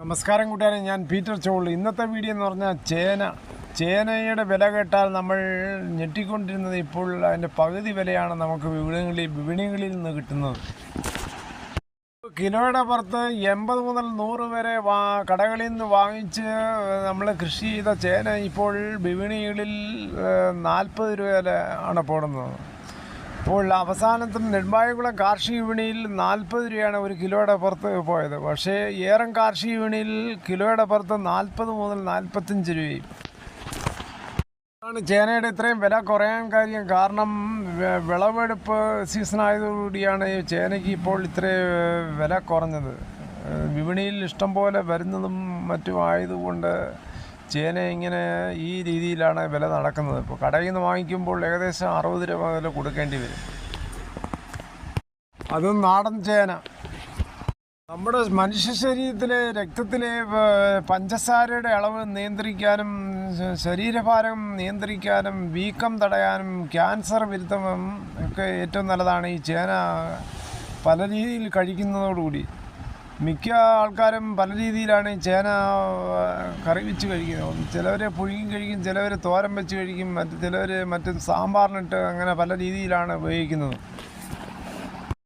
നമസ്കാരം കൂട്ടുകാരെ ഞാൻ പീറ്റർ ചോൾ. ഇന്നത്തെ വീഡിയോ എന്ന് പറഞ്ഞാൽ ചേന. ചേനയുടെ വില കേട്ടാൽ നമ്മൾ ഞെട്ടിക്കൊണ്ടിരുന്നത് ഇപ്പോൾ അതിന്റെ പകുതി വിലയാണ് നമുക്ക് വിപണികളിൽ വിപണികളിൽ നിന്ന് കിട്ടുന്നത്. കിലോയുടെ പുറത്ത് എൺപത് മുതൽ നൂറ് വരെ വാ കടകളിൽ നിന്ന് വാങ്ങിച്ച് നമ്മൾ കൃഷി ചെയ്ത ചേന ഇപ്പോൾ വിപണികളിൽ നാൽപ്പത് രൂപ ആണ് പോടുന്നത്. ഇപ്പോൾ അവസാനത്തും നെടുമ്പായകുളം കാർഷിക വിപണിയിൽ നാൽപ്പത് രൂപയാണ് ഒരു കിലോയുടെ പുറത്ത് പോയത്. പക്ഷേ ഏറം കാർഷിക വിപണിയിൽ കിലോയുടെ പുറത്ത് നാൽപ്പത് മുതൽ നാൽപ്പത്തഞ്ച് രൂപയും ആണ് ചേനയുടെ ഇത്രയും വില കുറയാൻ കാര്യം. കാരണം വിളവെടുപ്പ് സീസൺ ആയതോടുകൂടിയാണ് ചേനയ്ക്ക് ഇപ്പോൾ ഇത്രയും വില കുറഞ്ഞത്. വിപണിയിൽ ഇഷ്ടം പോലെ വരുന്നതും മറ്റും ആയതുകൊണ്ട് ചേന ഇങ്ങനെ ഈ രീതിയിലാണ് വില നടക്കുന്നത്. ഇപ്പോൾ കടയിൽ നിന്ന് വാങ്ങിക്കുമ്പോൾ ഏകദേശം അറുപത് രൂപ വില കൊടുക്കേണ്ടി വരും. അതും നാടൻ ചേന. നമ്മുടെ മനുഷ്യ ശരീരത്തിലെ രക്തത്തിലെ പഞ്ചസാരയുടെ അളവ് നിയന്ത്രിക്കാനും ശരീരഭാരം നിയന്ത്രിക്കാനും വീക്കം തടയാനും ക്യാൻസർ വിരുദ്ധം ഒക്കെ ഏറ്റവും നല്ലതാണ് ഈ ചേന പല രീതിയിൽ കഴിക്കുന്നതോടുകൂടി. മിക്ക ആൾക്കാരും പല രീതിയിലാണ് ചേന കറി വെച്ച് കഴിക്കുന്നത്. ചിലവർ പുഴുങ്ങി കഴിക്കും ചിലവർ തോരൻ വെച്ച് കഴിക്കും മറ്റ് ചിലവർ മറ്റും സാമ്പാറിനിട്ട് അങ്ങനെ പല രീതിയിലാണ് ഉപയോഗിക്കുന്നത്.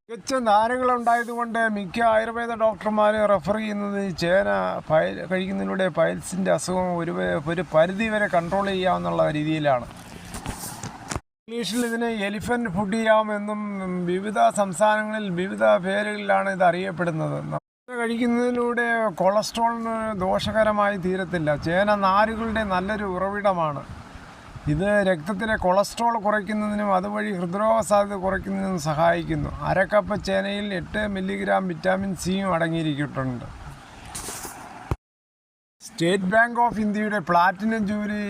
മികച്ച നാരുകളുണ്ടായതുകൊണ്ട് മിക്ക ആയുർവേദ ഡോക്ടർമാർ റെഫർ ചെയ്യുന്നത് ചേന പയൽ കഴിക്കുന്നതിലൂടെ പയൽസിന്റെ അസുഖം ഒരു ഒരു പരിധി വരെ കൺട്രോൾ ചെയ്യാമെന്നുള്ള രീതിയിലാണ്. ഇംഗ്ലീഷിൽ ഇതിനെ എലിഫന്റ് ഫുഡ് ചെയ്യാമെന്നും വിവിധ സംസ്ഥാനങ്ങളിൽ വിവിധ പേരുകളിലാണ് ഇത് അറിയപ്പെടുന്നത്. കഴിക്കുന്നതിലൂടെ കൊളസ്ട്രോളിന് ദോഷകരമായി തീരത്തില്ല. ചേന നാരുകളുടെ നല്ലൊരു ഉറവിടമാണ്. ഇത് രക്തത്തിലെ കൊളസ്ട്രോൾ കുറയ്ക്കുന്നതിനും അതുവഴി ഹൃദ്രോഗ സാധ്യത കുറയ്ക്കുന്നതിനും സഹായിക്കുന്നു. അരക്കപ്പ് ചേനയിൽ എട്ട് മില്ലിഗ്രാം വിറ്റാമിൻ സിയും അടങ്ങിയിരിക്കുന്നുണ്ട്. സ്റ്റേറ്റ് ബാങ്ക് ഓഫ് ഇന്ത്യയുടെ പ്ലാറ്റിനം ജൂബിലി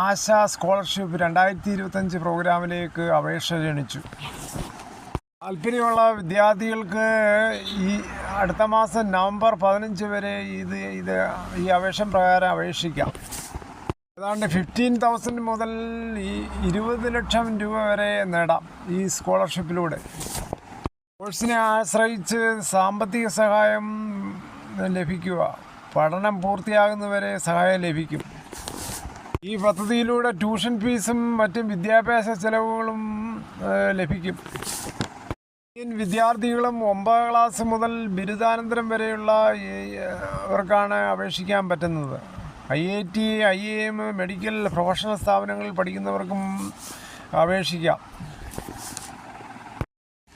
ആശാ സ്കോളർഷിപ്പ് രണ്ടായിരത്തി ഇരുപത്തഞ്ച് പ്രോഗ്രാമിലേക്ക് അപേക്ഷ ക്ഷണിച്ചു. താല്പര്യമുള്ള വിദ്യാർത്ഥികൾക്ക് ഈ അടുത്ത മാസം നവംബർ പതിനഞ്ച് വരെ ഇത് ഇത് ഈ അപേക്ഷ പ്രകാരം അപേക്ഷിക്കാം. ഏതാണ്ട് ഫിഫ്റ്റീൻ തൗസൻഡ് മുതൽ ഈ ഇരുപത് ലക്ഷം രൂപ വരെ നേടാം ഈ സ്കോളർഷിപ്പിലൂടെ കോഴ്സിനെ ആശ്രയിച്ച് സാമ്പത്തിക സഹായം ലഭിക്കുക പഠനം പൂർത്തിയാകുന്നവരെ സഹായം ലഭിക്കും. ഈ പദ്ധതിയിലൂടെ ട്യൂഷൻ ഫീസും മറ്റും വിദ്യാഭ്യാസ ചെലവുകളും ലഭിക്കും. ഇന്ത്യൻ വിദ്യാർത്ഥികളും ഒമ്പതാം ക്ലാസ് മുതൽ ബിരുദാനന്തരം വരെയുള്ള അവർക്കാണ് അപേക്ഷിക്കാൻ പറ്റുന്നത്. I I T I A medical professional സ്ഥാപനങ്ങളിൽ പഠിക്കുന്നവർക്കും അപേക്ഷിക്കാം.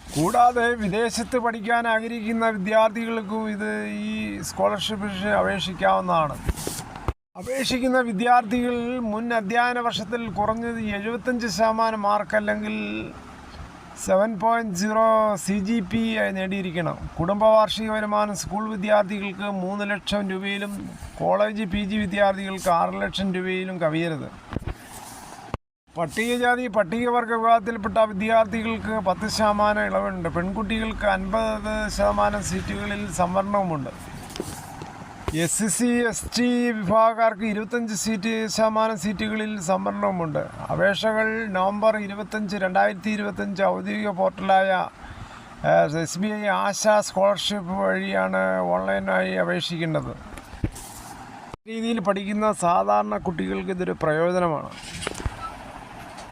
കൂടാതെ വിദേശത്ത് പഠിക്കാൻ ആഗ്രഹിക്കുന്ന വിദ്യാർത്ഥികൾക്കും ഇത് ഈ സ്കോളർഷിപ്പ് അപേക്ഷിക്കാവുന്നതാണ്. അപേക്ഷിക്കുന്ന വിദ്യാർത്ഥികൾ മുൻ അധ്യയന വർഷത്തിൽ കുറഞ്ഞത് എഴുപത്തഞ്ച് ശതമാനം മാർക്ക് അല്ലെങ്കിൽ seven point zero C G P നേടിയിരിക്കണം. കുടുംബ വാർഷിക വരുമാനം സ്കൂൾ വിദ്യാർത്ഥികൾക്ക് മൂന്ന് ലക്ഷം രൂപയിലും കോളേജ് പി ജി വിദ്യാർത്ഥികൾക്ക് ആറ് ലക്ഷം രൂപയിലും കവിയരുത്. പട്ടികജാതി പട്ടികവർഗ വിഭാഗത്തിൽപ്പെട്ട വിദ്യാർത്ഥികൾക്ക് പത്ത് ശതമാനം ഇളവുണ്ട്. പെൺകുട്ടികൾക്ക് അൻപത് ശതമാനം സീറ്റുകളിൽ സംവരണവുമുണ്ട്. എസ് സി എസ് ടി വിഭാഗക്കാർക്ക് ഇരുപത്തഞ്ച് സീറ്റ് ശതമാനം സീറ്റുകളിൽ സംവരണവുമുണ്ട്. അപേക്ഷകൾ നവംബർ ഇരുപത്തഞ്ച് രണ്ടായിരത്തി ഇരുപത്തഞ്ച് ഔദ്യോഗിക പോർട്ടലായ S B I Asha scholarship വഴിയാണ് ഓൺലൈനായി അപേക്ഷിക്കേണ്ടത് രീതിയിൽ പഠിക്കുന്ന സാധാരണ കുട്ടികൾക്ക് ഇതൊരു പ്രയോജനമാണ്.